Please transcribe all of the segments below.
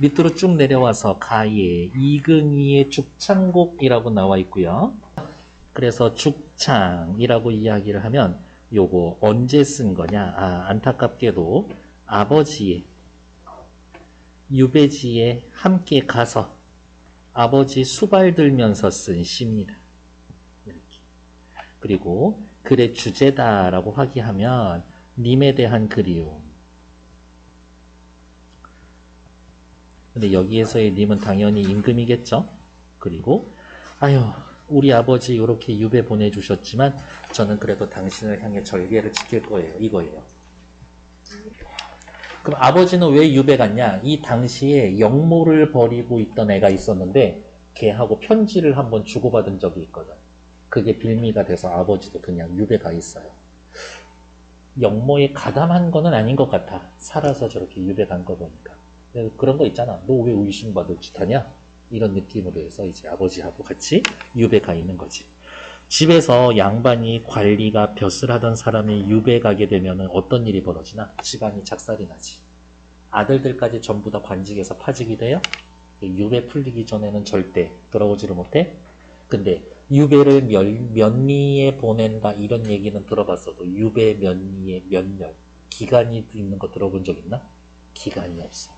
밑으로 쭉 내려와서 가예, 이근이의 죽창곡이라고 나와 있고요. 그래서 죽창이라고 이야기를 하면 요거 언제 쓴 거냐? 아, 안타깝게도 아버지의 유배지에 함께 가서 아버지 수발 들면서 쓴 시입니다. 이렇게. 그리고 글의 주제다라고 확인하면 님에 대한 그리움. 근데 여기에서의 님은 당연히 임금이겠죠? 그리고 아유 우리 아버지 이렇게 유배 보내주셨지만 저는 그래도 당신을 향해 절개를 지킬 거예요. 이거예요. 그럼 아버지는 왜 유배 갔냐? 이 당시에 영모를 버리고 있던 애가 있었는데 걔하고 편지를 한번 주고받은 적이 있거든. 그게 빌미가 돼서 아버지도 그냥 유배 가 있어요. 영모에 가담한 거는 아닌 것 같아. 살아서 저렇게 유배 간 거 보니까. 근데 그런 거 있잖아. 너 왜 의심받을 짓 하냐? 이런 느낌으로 해서 이제 아버지하고 같이 유배 가 있는 거지. 집에서 양반이 관리가 벼슬 하던 사람이 유배 가게 되면 어떤 일이 벌어지나? 집안이 작살이 나지. 아들들까지 전부 다 관직에서 파직이 돼요? 유배 풀리기 전에는 절대 돌아오지를 못해? 근데 유배를 면, 면리에 보낸다 이런 얘기는 들어봤어도 유배 면리에 몇 년, 기간이 있는 거 들어본 적 있나? 기간이 없어.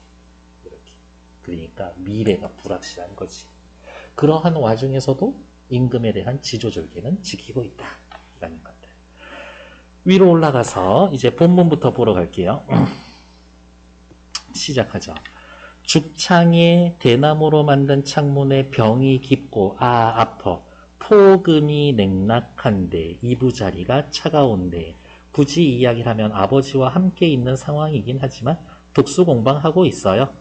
그러니까 미래가 불확실한 거지. 그러한 와중에서도 임금에 대한 지조절개는 지키고 있다. 라는 것들. 위로 올라가서 이제 본문부터 보러 갈게요. 시작하죠. 죽창에 대나무로 만든 창문에 병이 깊고 아 아퍼 포금이 냉락한데 이부자리가 차가운데 굳이 이야기를 하면 아버지와 함께 있는 상황이긴 하지만 독수 공방하고 있어요.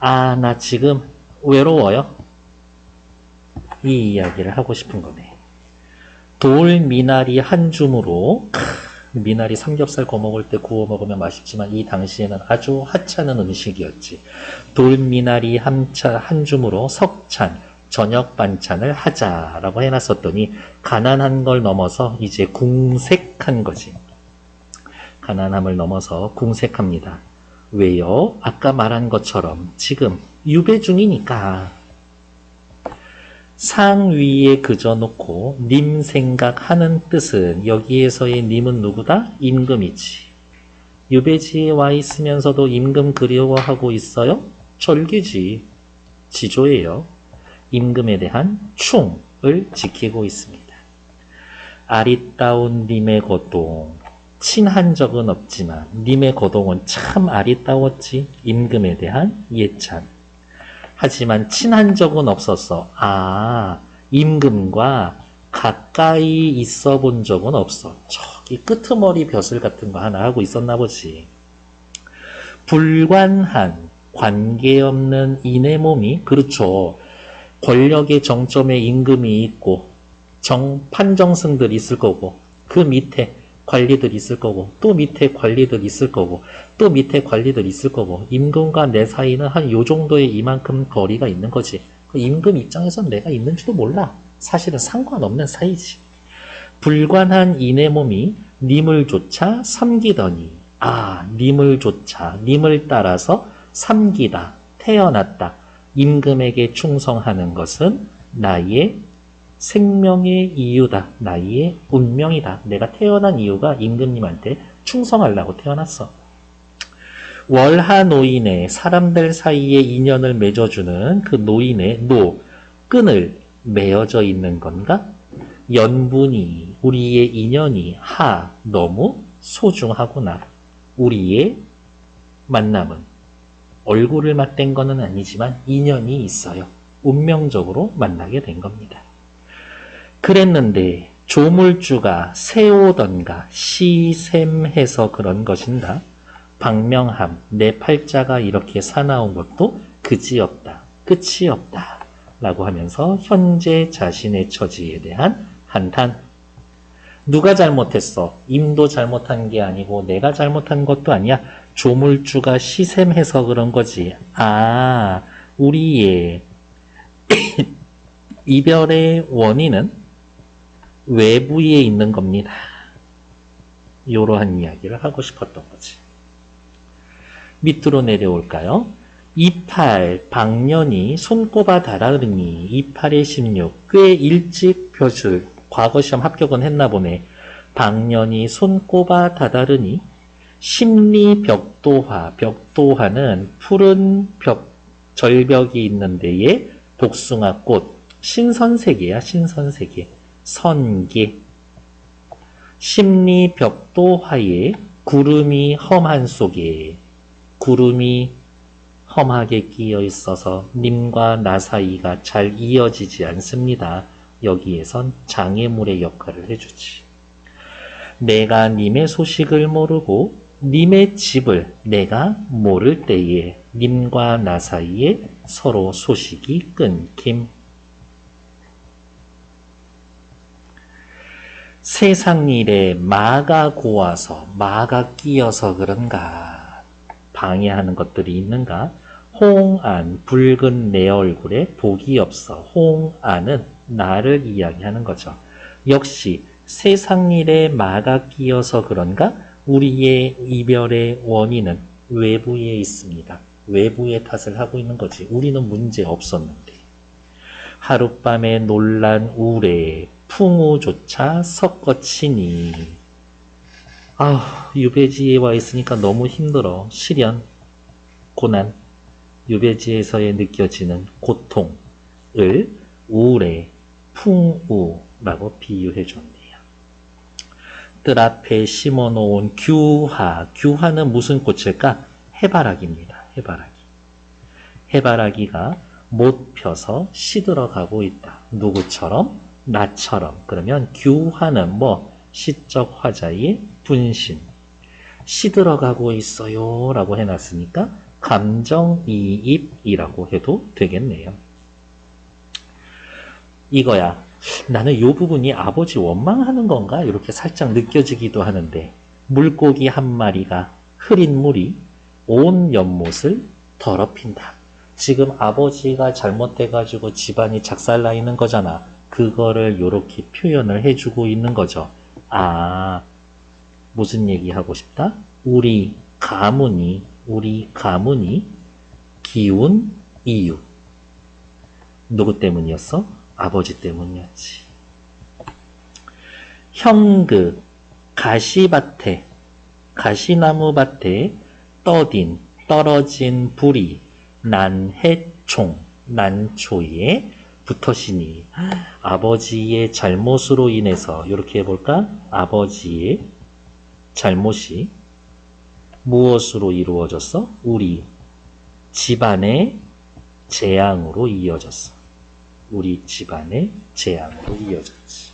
아 나 지금 외로워요. 이 이야기를 하고 싶은 거네. 돌 미나리 한 줌으로 크, 미나리 삼겹살 구워 먹을 때 구워 먹으면 맛있지만 이 당시에는 아주 하찮은 음식이었지. 돌 미나리 한 차 한 줌으로 석찬 저녁 반찬을 하자라고 해놨었더니 가난한 걸 넘어서 이제 궁색한 거지. 가난함을 넘어서 궁색합니다. 왜요? 아까 말한 것처럼 지금 유배 중이니까 상 위에 그져놓고 님 생각하는 뜻은 여기에서의 님은 누구다? 임금이지. 유배지에 와 있으면서도 임금 그리워하고 있어요? 절기지. 지조예요. 임금에 대한 충을 지키고 있습니다. 아리따운 님의 고동. 친한 적은 없지만 님의 고동은 참 아리따웠지. 임금에 대한 예찬. 하지만 친한 적은 없었어. 아, 임금과 가까이 있어 본 적은 없어. 저기 끄트머리 벼슬 같은 거 하나 하고 있었나 보지. 불관한, 관계없는 인의 몸이, 그렇죠. 권력의 정점에 임금이 있고, 정, 판정승들이 있을 거고, 그 밑에 관리들 있을 거고, 또 밑에 관리들 있을 거고, 또 밑에 관리들 있을 거고, 임금과 내 사이는 한 요 정도의 이만큼 거리가 있는 거지. 그 임금 입장에선 내가 있는지도 몰라. 사실은 상관없는 사이지. 불관한 인의 몸이 님을 조차 섬기더니, 아, 님을 조차, 님을 따라서 섬기다, 태어났다. 임금에게 충성하는 것은 나의 생명의 이유다. 나의 운명이다. 내가 태어난 이유가 임금님한테 충성하려고 태어났어. 월하 노인의 사람들 사이에 인연을 맺어주는 그 노인의 노, 끈을 매어져 있는 건가? 연분이, 우리의 인연이 하, 너무 소중하구나. 우리의 만남은 얼굴을 맞댄 거는 아니지만 인연이 있어요. 운명적으로 만나게 된 겁니다. 그랬는데 조물주가 세오던가 시샘해서 그런 것인가? 박명함 내 팔자가 이렇게 사나운 것도 그지없다. 끝이 없다. 라고 하면서 현재 자신의 처지에 대한 한탄. 누가 잘못했어? 임도 잘못한 게 아니고 내가 잘못한 것도 아니야. 조물주가 시샘해서 그런 거지. 아, 우리의 이별의 원인은 외부에 있는 겁니다. 이러한 이야기를 하고 싶었던 거지. 밑으로 내려올까요? 이팔, 방년이 손꼽아 달아르니, 이팔에 16. 꽤 일찍 표줄, 과거 시험 합격은 했나 보네. 방년이 손꼽아 다다르니, 심리 벽도화, 벽도화는 푸른 벽, 절벽이 있는 데에 복숭아꽃, 신선세계야, 신선세계. 선계. 심리 벽도화에 구름이 험한 속에, 구름이 험하게 끼어 있어서 님과 나 사이가 잘 이어지지 않습니다. 여기에선 장애물의 역할을 해주지. 내가 님의 소식을 모르고 님의 집을 내가 모를 때에 님과 나 사이에 서로 소식이 끊김. 세상 일에 마가 고와서 마가 끼어서 그런가 방해하는 것들이 있는가? 홍안 붉은 내 얼굴에 복이 없어 홍안은 나를 이야기하는 거죠. 역시 세상 일에 마가 끼어서 그런가? 우리의 이별의 원인은 외부에 있습니다. 외부의 탓을 하고 있는 거지. 우리는 문제 없었는데. 하룻밤에 놀란 우레 풍우조차 섞어치니 아 유배지에 와 있으니까 너무 힘들어 시련 고난 유배지에서의 느껴지는 고통을 우레 풍우라고 비유해 줬네요. 뜰 앞에 심어놓은 규화 규화는 무슨 꽃일까? 해바라기입니다. 해바라기 해바라기가 못 펴서 시들어가고 있다. 누구처럼? 나처럼. 그러면 규화는 뭐 시적 화자의 분신. 시 들어가고 있어요. 라고 해놨으니까 감정이입이라고 해도 되겠네요. 이거야. 나는 이 부분이 아버지 원망하는 건가? 이렇게 살짝 느껴지기도 하는데 물고기 한 마리가 흐린 물이 온 연못을 더럽힌다. 지금 아버지가 잘못돼가지고 집안이 작살나 있는 거잖아. 그거를 이렇게 표현을 해주고 있는 거죠. 아, 무슨 얘기 하고 싶다? 우리 가문이, 우리 가문이 기운 이유. 누구 때문이었어? 아버지 때문이었지. 형그, 가시밭에, 가시나무밭에 떠딘, 떨어진 불이 난 해총, 난초에 붙으시니 아버지의 잘못으로 인해서 이렇게 해볼까? 아버지의 잘못이 무엇으로 이루어졌어? 우리 집안의 재앙으로 이어졌어. 우리 집안의 재앙으로 이어졌지.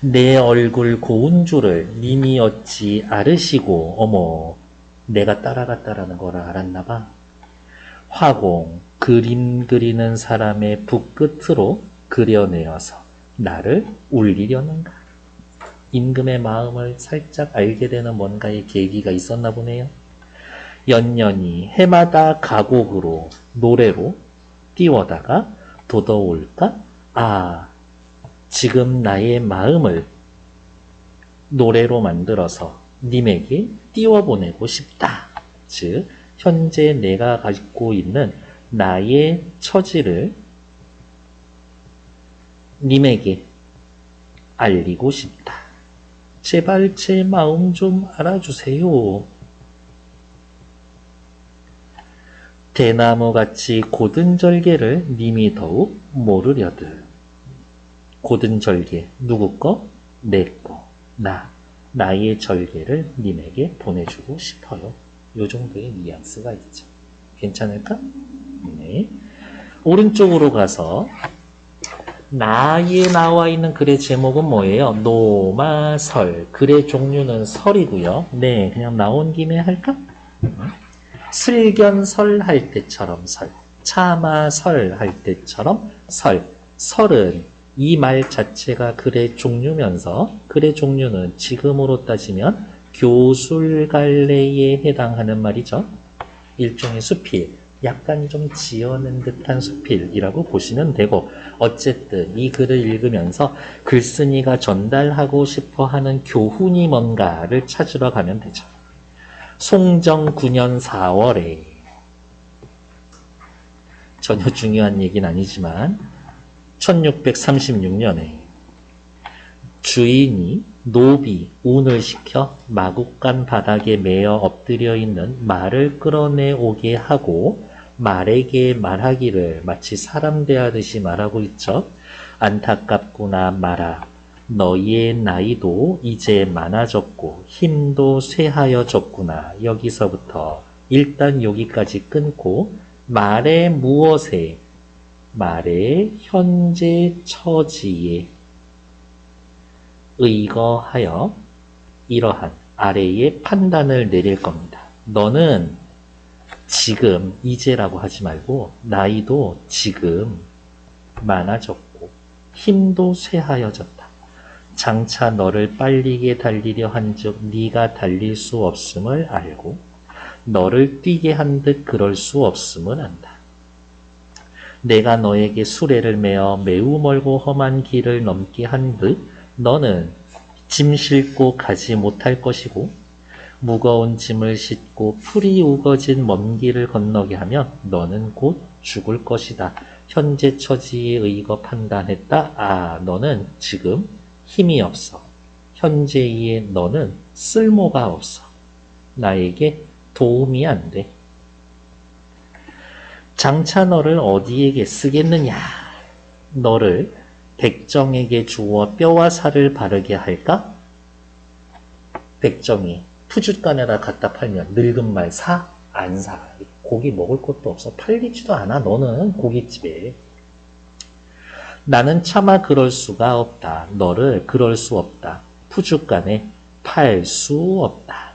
내 얼굴 고운 줄을 님이 어찌 아르시고 어머 내가 따라갔다라는 걸 알았나 봐. 화공 그림 그리는 사람의 붓끝으로 그려내어서 나를 울리려는가. 임금의 마음을 살짝 알게 되는 뭔가의 계기가 있었나 보네요. 연년이 해마다 가곡으로 노래로 띄워다가 돋아올까? 아, 지금 나의 마음을 노래로 만들어서 님에게 띄워보내고 싶다. 즉, 현재 내가 가지고 있는 나의 처지를 님에게 알리고 싶다. 제발 제 마음 좀 알아주세요. 대나무같이 고든 절개를 님이 더욱 모르려들. 고든 절개, 누구 거? 내 거, 나. 나의 절개를 님에게 보내주고 싶어요. 요 정도의 뉘앙스가 있죠. 괜찮을까? 네. 오른쪽으로 가서 나에 나와 있는 글의 제목은 뭐예요? 노마설. 글의 종류는 설이고요. 네, 그냥 나온 김에 할까? 슬견설 할 때처럼 설. 차마설 할 때처럼 설. 설은 이 말 자체가 글의 종류면서 글의 종류는 지금으로 따지면 교술갈래에 해당하는 말이죠. 일종의 수필, 약간 좀 지어낸 듯한 수필이라고 보시면 되고, 어쨌든 이 글을 읽으면서 글쓴이가 전달하고 싶어 하는 교훈이 뭔가를 찾으러 가면 되죠. 송정 9년 4월에 전혀 중요한 얘기는 아니지만 1636년에 주인이 노비 운을 시켜 마국간 바닥에 매어 엎드려 있는 말을 끌어내 오게 하고 말에게 말하기를 마치 사람 대하듯이 말하고 있죠. 안타깝구나 말아. 너희의 나이도 이제 많아졌고 힘도 쇠하여졌구나. 여기서부터 일단 여기까지 끊고 말의 무엇에 말의 현재 처지에 의거하여 이러한 아래의 판단을 내릴 겁니다. 너는 지금 이제라고 하지 말고 나이도 지금 많아졌고 힘도 쇠하여졌다. 장차 너를 빨리게 달리려 한즉 네가 달릴 수 없음을 알고 너를 뛰게 한 듯 그럴 수 없음을 안다. 내가 너에게 수레를 메어 매우 멀고 험한 길을 넘게 한 듯 너는 짐 싣고 가지 못할 것이고 무거운 짐을 싣고 풀이 우거진 먼 길을 건너게 하면 너는 곧 죽을 것이다. 현재 처지에 의거 판단했다. 아, 너는 지금 힘이 없어. 현재의 너는 쓸모가 없어. 나에게 도움이 안 돼. 장차 너를 어디에게 쓰겠느냐? 너를 백정에게 주어 뼈와 살을 바르게 할까? 백정이 푸줏간에다 갖다 팔면 늙은 말 사? 안 사. 고기 먹을 것도 없어. 팔리지도 않아. 너는 고깃집에. 나는 차마 그럴 수가 없다. 너를 그럴 수 없다. 푸줏간에 팔 수 없다.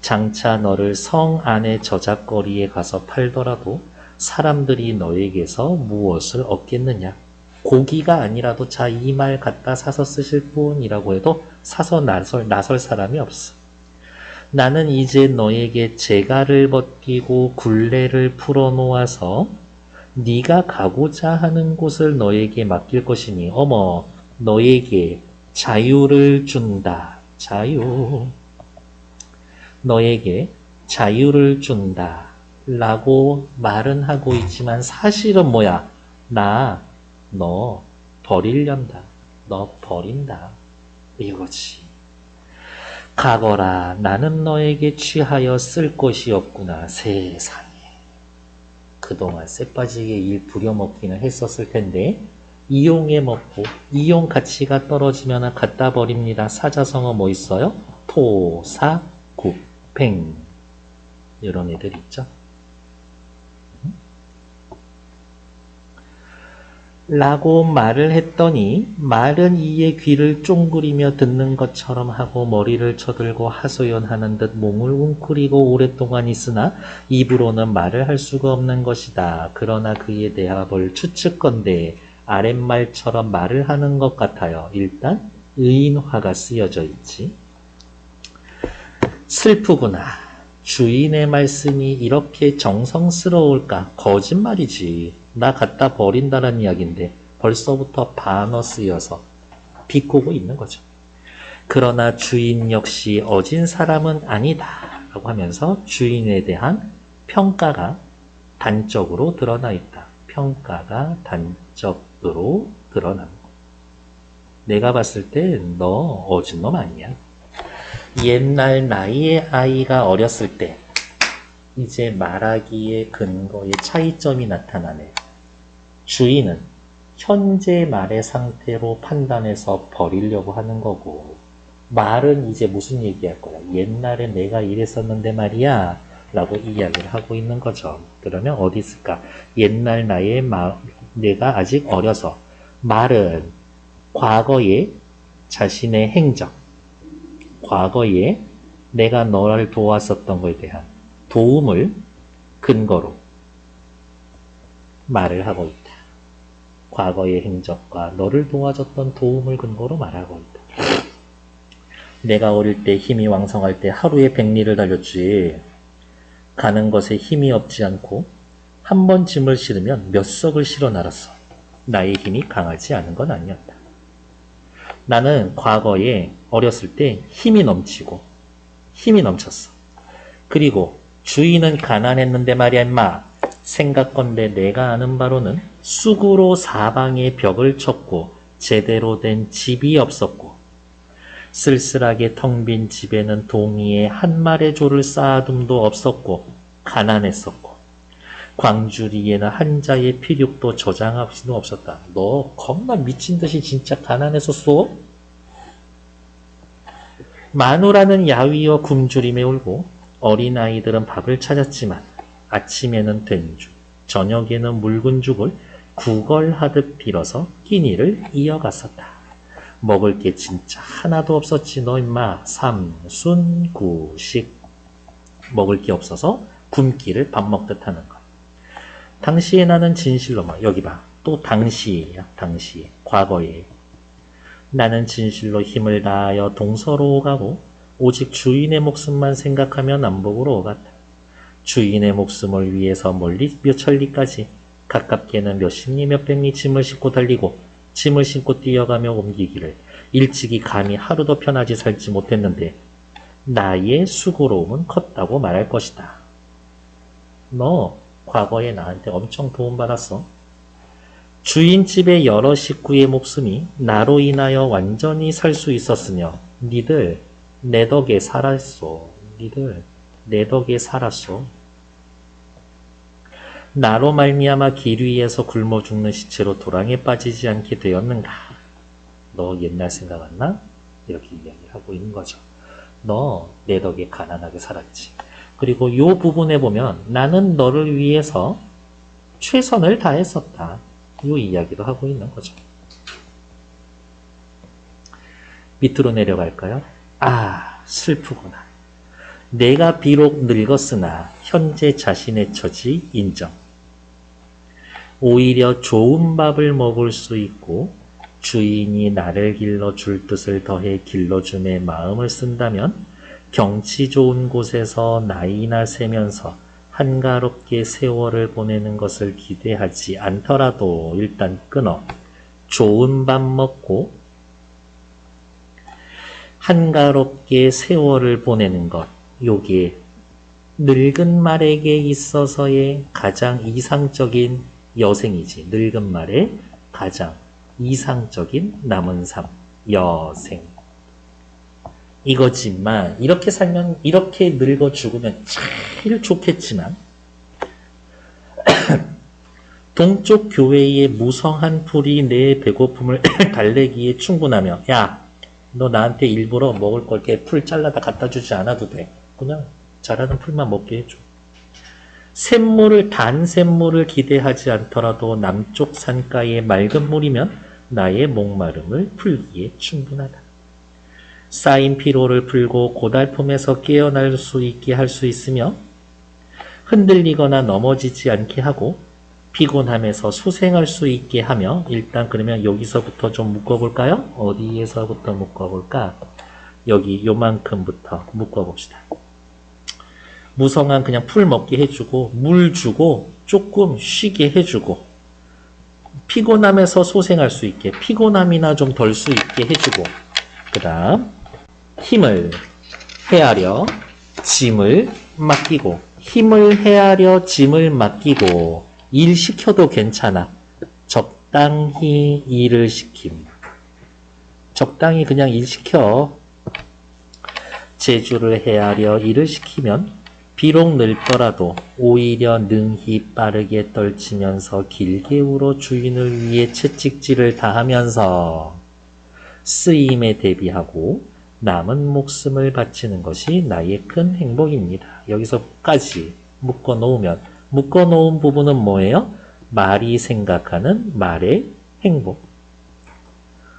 장차 너를 성 안의 저작거리에 가서 팔더라도 사람들이 너에게서 무엇을 얻겠느냐? 고기가 아니라도 자 이 말 갖다 사서 쓰실 분이라고 해도 사서 나설, 나설 사람이 없어. 나는 이제 너에게 재갈을 벗기고 굴레를 풀어놓아서 네가 가고자 하는 곳을 너에게 맡길 것이니 어머 너에게 자유를 준다. 자유. 너에게 자유를 준다. 라고 말은 하고 있지만 사실은 뭐야? 나, 너 버릴련다. 너 버린다. 이거지. 가거라. 나는 너에게 취하여 쓸 것이 없구나. 세상에. 그동안 쎄빠지게 일 부려먹기는 했었을 텐데, 이용해 먹고, 이용 가치가 떨어지면 갖다 버립니다. 사자성어 뭐 있어요? 토, 사, 구, 팽. 이런 애들 있죠? 라고 말을 했더니 말은 이의 귀를 쫑그리며 듣는 것처럼 하고 머리를 쳐들고 하소연하는 듯 몸을 웅크리고 오랫동안 있으나 입으로는 말을 할 수가 없는 것이다. 그러나 그의 대합을 추측건대 아랫말처럼 말을 하는 것 같아요. 일단 의인화가 쓰여져 있지. 슬프구나. 주인의 말씀이 이렇게 정성스러울까? 거짓말이지. 나 갖다 버린다는 이야기인데 벌써부터 반어 쓰여서 비꼬고 있는 거죠. 그러나 주인 역시 어진 사람은 아니다. 라고 하면서 주인에 대한 평가가 단적으로 드러나 있다. 평가가 단적으로 드러난 거. 내가 봤을 때 너 어진 놈 아니야. 옛날 나이의 아이가 어렸을 때 이제 말하기의 근거의 차이점이 나타나네. 주인은 현재 말의 상태로 판단해서 버리려고 하는 거고 말은 이제 무슨 얘기할 거야? 옛날에 내가 이랬었는데 말이야 라고 이야기를 하고 있는 거죠. 그러면 어디 있을까? 옛날 나의 마, 내가 아직 어려서 말은 과거의 자신의 행적 과거에 내가 너를 도왔었던 것에 대한 도움을 근거로 말을 하고 있다. 과거의 행적과 너를 도와줬던 도움을 근거로 말하고 있다. 내가 어릴 때 힘이 왕성할 때 하루에 백리를 달렸지. 가는 것에 힘이 없지 않고 한 번 짐을 실으면 몇 석을 실어 날았어. 나의 힘이 강하지 않은 건 아니었다. 나는 과거에 어렸을 때 힘이 넘치고 힘이 넘쳤어. 그리고 주인은 가난했는데 말이야 임마. 생각건대 내가 아는 바로는 쑥으로 사방에 벽을 쳤고 제대로 된 집이 없었고 쓸쓸하게 텅 빈 집에는 동이에 한 마리 조를 쌓아둠도 없었고 가난했었고 광주리에는 한자의 피륙도 저장할 수도 없었다. 너 겁나 미친 듯이 진짜 가난했었어? 마누라는 야위어 굶주림에 울고 어린아이들은 밥을 찾았지만 아침에는 된죽, 저녁에는 묽은 죽을 구걸하듯 빌어서 끼니를 이어갔었다. 먹을 게 진짜 하나도 없었지 너 임마 삼순구식 먹을 게 없어서 굶기를 밥 먹듯 하는 것. 당시에 나는 진실로 막 여기 봐. 또 당시에야 당시에 과거에 나는 진실로 힘을 다하여 동서로 오가고 오직 주인의 목숨만 생각하며 남북으로 오갔다. 주인의 목숨을 위해서 멀리 몇 천리까지 가깝게는 몇십 리 몇백 리 짐을 싣고 달리고 짐을 싣고 뛰어가며 옮기기를 일찍이 감히 하루도 편하지 살지 못했는데 나의 수고로움은 컸다고 말할 것이다. 너 과거에 나한테 엄청 도움받았어. 주인 집의 여러 식구의 목숨이 나로 인하여 완전히 살 수 있었으며 니들 내 덕에 살았소. 니들 내 덕에 살았소. 나로 말미암아 길 위에서 굶어 죽는 시체로 도랑에 빠지지 않게 되었는가? 너 옛날 생각 안 나? 이렇게 이야기하고 있는 거죠. 너 내 덕에 가난하게 살았지. 그리고 요 부분에 보면 나는 너를 위해서 최선을 다했었다. 요 이야기도 하고 있는 거죠. 밑으로 내려갈까요? 아, 슬프구나. 내가 비록 늙었으나 현재 자신의 처지 인정. 오히려 좋은 밥을 먹을 수 있고 주인이 나를 길러 줄 뜻을 더해 길러줌에 마음을 쓴다면 경치 좋은 곳에서 나이나 새면서 한가롭게 세월을 보내는 것을 기대하지 않더라도 일단 끊어 좋은 밥 먹고 한가롭게 세월을 보내는 것 요게 늙은 말에게 있어서의 가장 이상적인 여생이지. 늙은 말의 가장 이상적인 남은 삶 여생. 이거지만 이렇게 살면 이렇게 늙어 죽으면 제일 좋겠지만 동쪽 교회의 무성한 풀이 내 배고픔을 달래기에 충분하며 야 너 나한테 일부러 먹을 걸 이렇게 풀 잘라다 갖다 주지 않아도 돼. 그냥 자라는 풀만 먹게 해줘 샘물을 단 샘물을 기대하지 않더라도 남쪽 산가의 맑은 물이면 나의 목마름을 풀기에 충분하다 쌓인 피로를 풀고 고달픔에서 깨어날 수 있게 할 수 있으며 흔들리거나 넘어지지 않게 하고 피곤함에서 소생할 수 있게 하며 일단 그러면 여기서부터 좀 묶어볼까요? 어디에서부터 묶어볼까? 여기 요만큼부터 묶어봅시다. 무성한 그냥 풀 먹게 해주고 물 주고 조금 쉬게 해주고. 피곤함에서 소생할 수 있게 피곤함이나 좀 덜 수 있게 해주고. 그 다음 힘을 헤아려 짐을 맡기고. 힘을 헤아려 짐을 맡기고. 일 시켜도 괜찮아. 적당히 일을 시킴. 적당히 그냥 일 시켜. 제주를 헤아려 일을 시키면 비록 늙더라도 오히려 능히 빠르게 떨치면서 길게 울어 주인을 위해 채찍질을 다하면서 쓰임에 대비하고 남은 목숨을 바치는 것이 나의 큰 행복입니다. 여기서까지 묶어 놓으면 묶어 놓은 부분은 뭐예요? 말이 생각하는 말의 행복.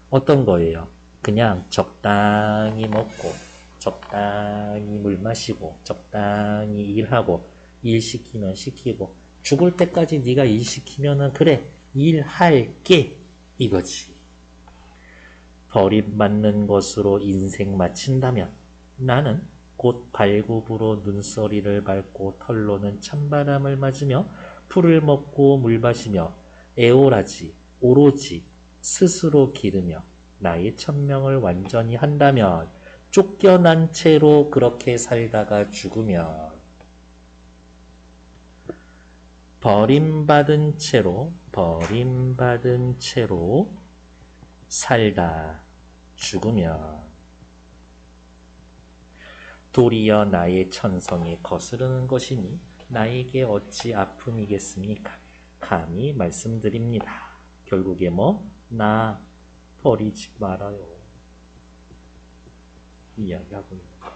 어떤 거예요? 그냥 적당히 먹고 적당히 물 마시고 적당히 일하고 일 시키면 시키고 죽을 때까지 네가 일 시키면은 그래 일할게 이거지. 버림받는 것으로 인생 마친다면 나는 곧 발굽으로 눈서리를 밟고 털로는 찬바람을 맞으며 풀을 먹고 물 마시며 애월하지 오로지 스스로 기르며 나의 천명을 완전히 한다면 쫓겨난 채로 그렇게 살다가 죽으면 버림받은 채로 버림받은 채로 살다 죽으면 도리어 나의 천성이 거스르는 것이니 나에게 어찌 아픔이겠습니까? 감히 말씀드립니다. 결국에 뭐? 나 버리지 말아요. 이야기하고 있는 거고.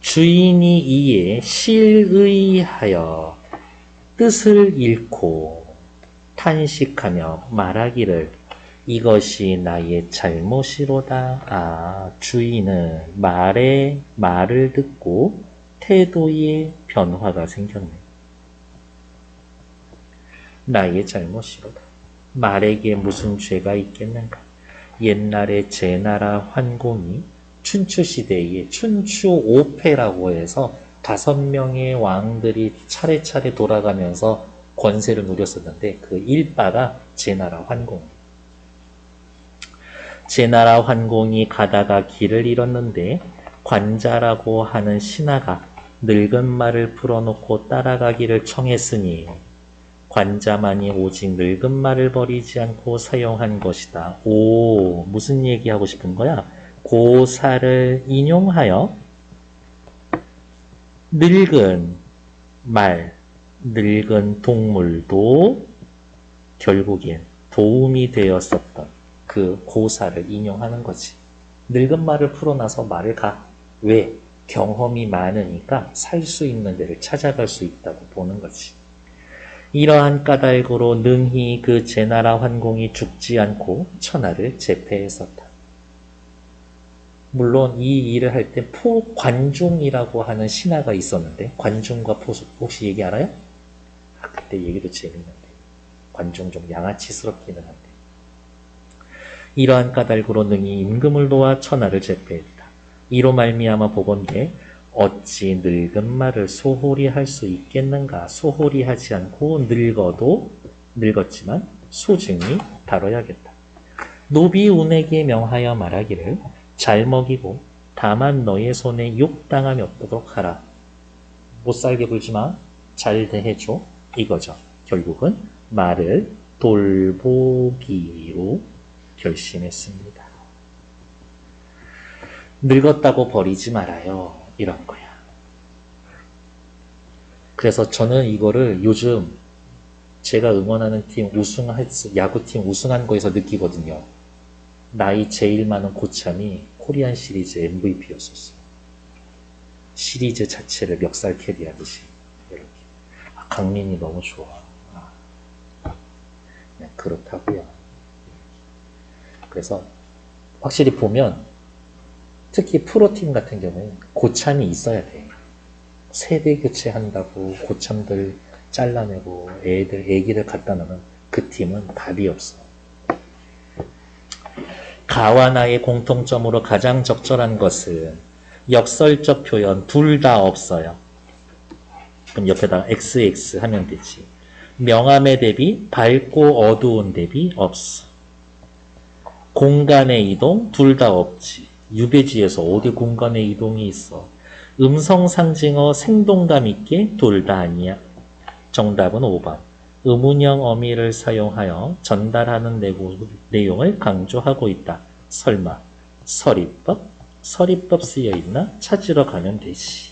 주인이 이에 실의하여 뜻을 잃고 탄식하며 말하기를 이것이 나의 잘못이로다. 아, 주인은 말에 말을 듣고 태도에 변화가 생겼네. 나의 잘못이로다. 말에게 무슨 죄가 있겠는가? 옛날에 제 나라 환공이 춘추 시대에 춘추 오패라고 해서 다섯 명의 왕들이 차례차례 돌아가면서 권세를 누렸었는데 그 일바가 제나라 환공. 제나라 환공이 가다가 길을 잃었는데 관자라고 하는 신하가 늙은 말을 풀어놓고 따라가기를 청했으니 관자만이 오직 늙은 말을 버리지 않고 사용한 것이다. 오, 무슨 얘기하고 싶은 거야? 고사를 인용하여 늙은 말, 늙은 동물도 결국엔 도움이 되었었던 그 고사를 인용하는 거지. 늙은 말을 풀어놔서 말을 가. 왜? 경험이 많으니까 살 수 있는 데를 찾아갈 수 있다고 보는 거지. 이러한 까닭으로 능히 그 제나라 환공이 죽지 않고 천하를 제패했었다. 물론 이 일을 할 때 포관중이라고 하는 신하가 있었는데 관중과 포수 혹시 얘기 알아요? 아, 그때 얘기도 재밌는데 관중 좀 양아치스럽기는 한데 이러한 까닭으로 능히 임금을 도와 천하를 제패했다. 이로 말미암아 보건대 어찌 늙은 말을 소홀히 할 수 있겠는가? 소홀히 하지 않고 늙어도 늙었지만 소중히 다뤄야겠다. 노비 운에게 명하여 말하기를 잘 먹이고 다만 너의 손에 욕당함이 없도록 하라. 못 살게 굴지 마. 잘 대해줘. 이거죠. 결국은 말을 돌보기로 결심했습니다. 늙었다고 버리지 말아요. 이런 거야. 그래서 저는 이거를 요즘 제가 응원하는 팀 우승할 수- 야구팀 우승한 거에서 느끼거든요. 나이 제일 많은 고참이 코리안 시리즈 MVP였었어요. 시리즈 자체를 멱살 캐리하듯이 이렇게 아, 강민이 너무 좋아. 아, 그냥 그렇다고요. 그래서 확실히 보면 특히 프로팀 같은 경우는 고참이 있어야 돼. 세대 교체한다고 고참들 잘라내고 애들, 애기들 갖다 놓으면 그 팀은 답이 없어. 가와 나의 공통점으로 가장 적절한 것은 역설적 표현 둘 다 없어요. 그럼 옆에다가 XX 하면 되지. 명암의 대비 밝고 어두운 대비 없어. 공간의 이동 둘 다 없지. 유배지에서 어디 공간의 이동이 있어. 음성 상징어 생동감 있게 둘 다 아니야. 정답은 5번. 의문형 어미를 사용하여 전달하는 내용을 강조하고 있다. 설마 서리법? 서리법 쓰여 있나? 찾으러 가면 되지.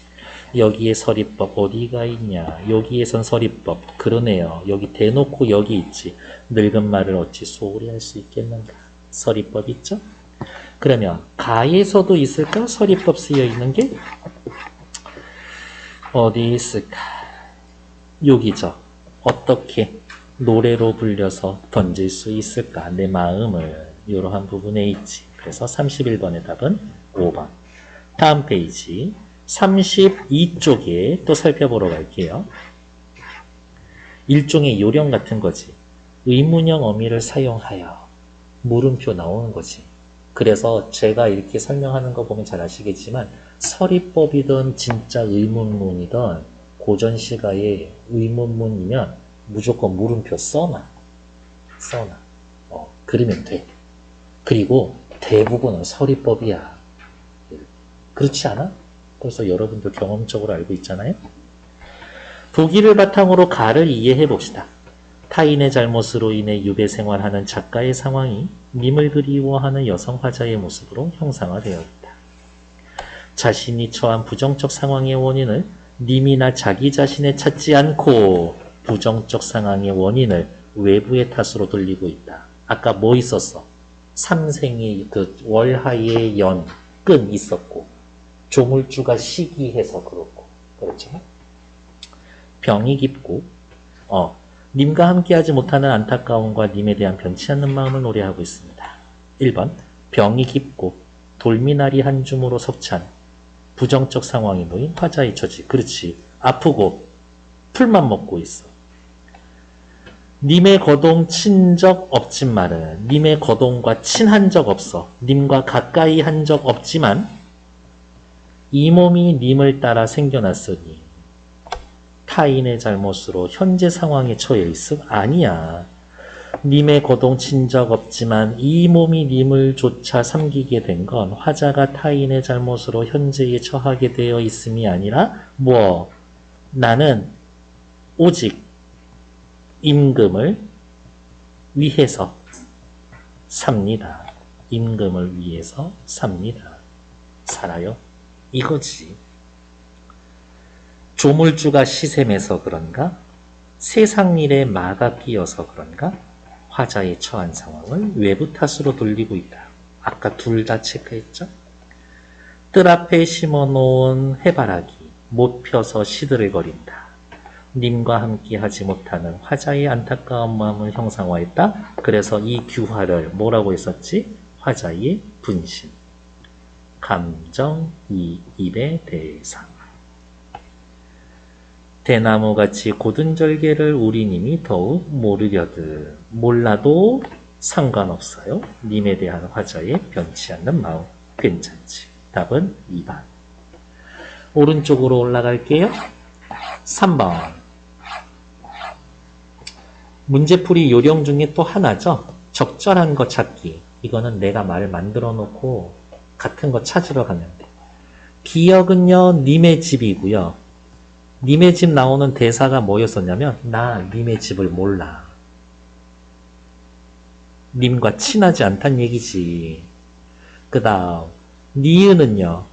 여기에 서리법 어디가 있냐? 여기에선 서리법 그러네요. 여기 대놓고 여기 있지. 늙은 말을 어찌 소홀히 할 수 있겠는가? 서리법 있죠? 그러면 가에서도 있을까? 서리법 쓰여 있는 게 어디 있을까? 여기죠. 어떻게 노래로 불려서 던질 수 있을까? 내 마음을 이러한 부분에 있지. 그래서 31번의 답은 5번. 다음 페이지 32쪽에 또 살펴보러 갈게요. 일종의 요령 같은 거지. 의문형 어미를 사용하여 물음표 나오는 거지. 그래서 제가 이렇게 설명하는 거 보면 잘 아시겠지만 서리법이든 진짜 의문문이든 고전 시가의 의문문이면 무조건 물음표 써놔. 써놔. 어, 그러면 돼. 그리고 대부분은 서리법이야. 그렇지 않아? 벌써 여러분도 경험적으로 알고 있잖아요? 독일을 바탕으로 가를 이해해 봅시다. 타인의 잘못으로 인해 유배 생활하는 작가의 상황이 님을 그리워하는 여성 화자의 모습으로 형상화되어 있다. 자신이 처한 부정적 상황의 원인을 님이나 자기 자신에 찾지 않고 부정적 상황의 원인을 외부의 탓으로 돌리고 있다. 아까 뭐 있었어? 삼생의 그 월하의 연, 끈 있었고 조물주가 시기해서 그렇고 그렇죠? 병이 깊고 어 님과 함께하지 못하는 안타까움과 님에 대한 변치 않는 마음을 노래하고 있습니다. 1번 병이 깊고 돌미나리 한 줌으로 석찬 부정적 상황이 놓인 화자의 처지 그렇지 아프고 풀만 먹고 있어 님의 거동 친 적 없진 말은 님의 거동과 친한 적 없어 님과 가까이 한 적 없지만 이 몸이 님을 따라 생겨났으니 타인의 잘못으로 현재 상황에 처해 있음 아니야. 님의 거동 친 적 없지만 이 몸이 님을 조차 삼기게 된 건 화자가 타인의 잘못으로 현재에 처하게 되어 있음이 아니라 뭐 나는 오직 임금을 위해서 삽니다. 임금을 위해서 삽니다. 살아요. 이거지. 조물주가 시샘해서 그런가? 세상 일에 마가 끼어서 그런가? 화자의 처한 상황을 외부 탓으로 돌리고 있다. 아까 둘 다 체크했죠? 뜰 앞에 심어놓은 해바라기 못 펴서 시들을 거린다. 님과 함께 하지 못하는 화자의 안타까운 마음을 형상화했다. 그래서 이 규화를 뭐라고 했었지? 화자의 분신. 감정 이입의 대상. 대나무같이 고든 절개를 우리 님이 더욱 모르려듯 몰라도 상관없어요. 님에 대한 화자의 변치 않는 마음 괜찮지. 답은 2번. 오른쪽으로 올라갈게요. 3번. 문제풀이 요령 중에 또 하나죠. 적절한 거 찾기. 이거는 내가 말 만들어 놓고 같은 거 찾으러 돼. 기억은요, 님의 집이고요. 님의 집 나오는 대사가 뭐였었냐면, 나 님의 집을 몰라. 님과 친하지 않단 얘기지. 그 다음, 니은은요,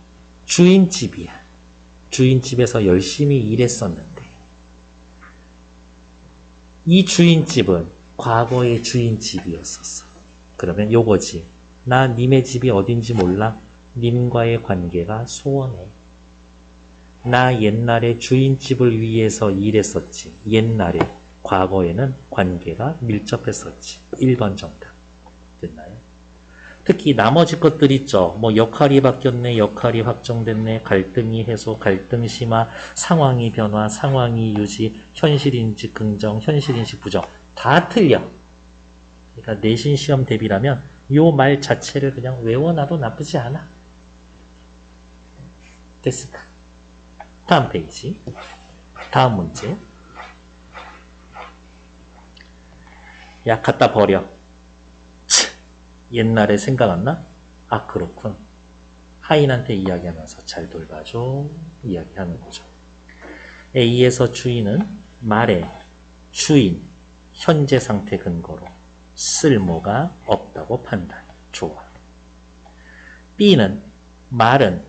주인집이야. 주인집에서 열심히 일했었는데, 이 주인집은 과거의 주인집이었었어. 그러면 요거지. 나 님의 집이 어딘지 몰라. 님과의 관계가 소원해. 나 옛날에 주인집을 위해서 일했었지. 옛날에, 과거에는 관계가 밀접했었지. 1번 정답. 됐나요? 특히 나머지 것들 있죠. 뭐 역할이 바뀌었네, 역할이 확정됐네, 갈등이 해소, 갈등 심화, 상황이 변화, 상황이 유지, 현실인지 긍정, 현실인지 부정. 다 틀려. 그러니까 내신 시험 대비라면 요 말 자체를 그냥 외워놔도 나쁘지 않아. 됐을까? 다음 페이지. 다음 문제. 야, 갖다 버려. 치, 옛날에 생각 안 나? 아, 그렇군. 하인한테 이야기하면서 잘 돌봐줘. 이야기하는 거죠. A에서 주인은 말에 주인, 현재 상태 근거로 쓸모가 없다고 판단. 좋아. B는 말은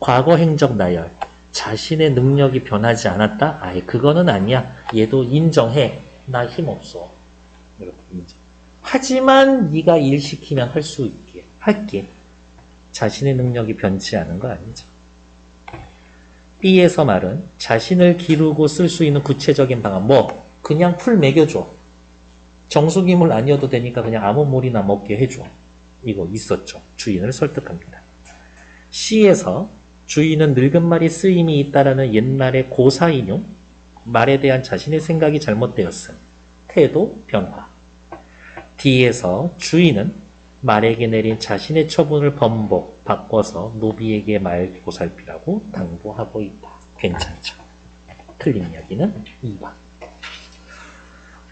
과거 행적 나열, 자신의 능력이 변하지 않았다? 아예 그거는 아니야. 얘도 인정해. 나 힘없어. 이렇게 인정. 하지만 네가 일 시키면 할 수 있게 할게. 자신의 능력이 변치 않은 거 아니죠. B에서 말은 자신을 기르고 쓸 수 있는 구체적인 방안. 뭐 그냥 풀 먹여줘. 정수기물 아니어도 되니까 그냥 아무 물이나 먹게 해줘. 이거 있었죠. 주인을 설득합니다. C에서 주인은 늙은 말이 쓰임이 있다라는 옛날의 고사인용, 말에 대한 자신의 생각이 잘못되었음, 태도 변화. D에서 주인은 말에게 내린 자신의 처분을 번복, 바꿔서 노비에게 말 보살피라고 당부하고 있다. 괜찮죠? 틀린 이야기는 2번.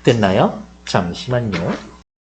됐나요? 잠시만요.